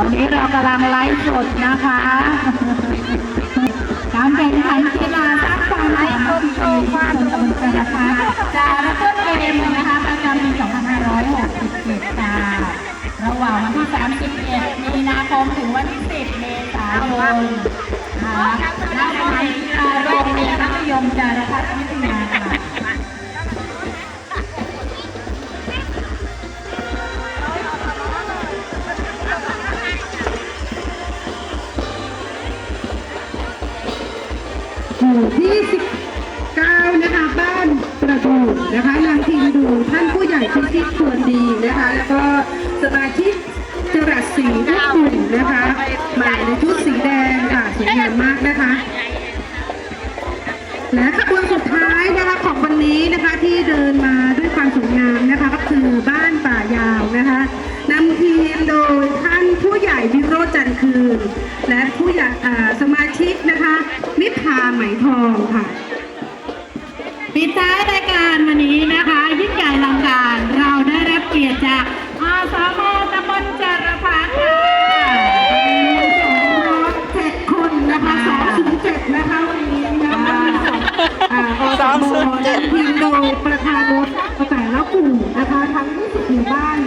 ตอนนี้เรากำลังไลฟ์สดนะคะการแข่งขันกีฬาสร้างความสามัคคีคนตำบลกนะคะจากรัฐเกมนะคะประจำปี2567ค่ะระหว่างวันที่ 31 มีนาคมถึงวันที่ 10 เมษายนนะคะ หมู่ที่19นะคะบ้านประดูนะคะนางพิมดูท่านผู้ใหญ่พิชิตควรดีนะคะ แล้วก็สมาชิกจรัสศรีทุกกลุ่มนะคะมาในชุดสีแดงค่ะสวยงามมากนะคะและขบวนสุดท้ายนะคะของวันนี้นะคะที่เดินมาด้วยความสวยงามนะคะ ก็คือบ้านป่ายาวนะคะนำทีมโดยท่านผู้ใหญ่วิโรจน์จันคืน และผู้ใหญ่สมา นะคะนิพาไหมทองค่ะปิดท้ายรายการวันนี้นะคะ ยิ่งใหญ่ลังการเราได้รับเกียรติจากอาสมตำบลจารพัฒน์ค่ะเจ็ดคนนะคะสองศูนย์เจ็ดนะคะวันนี้นะคะอ่าอสมทีมโดยประธานรถแต่ละกลุ่มนะคะทั้ง20หมู่บ้าน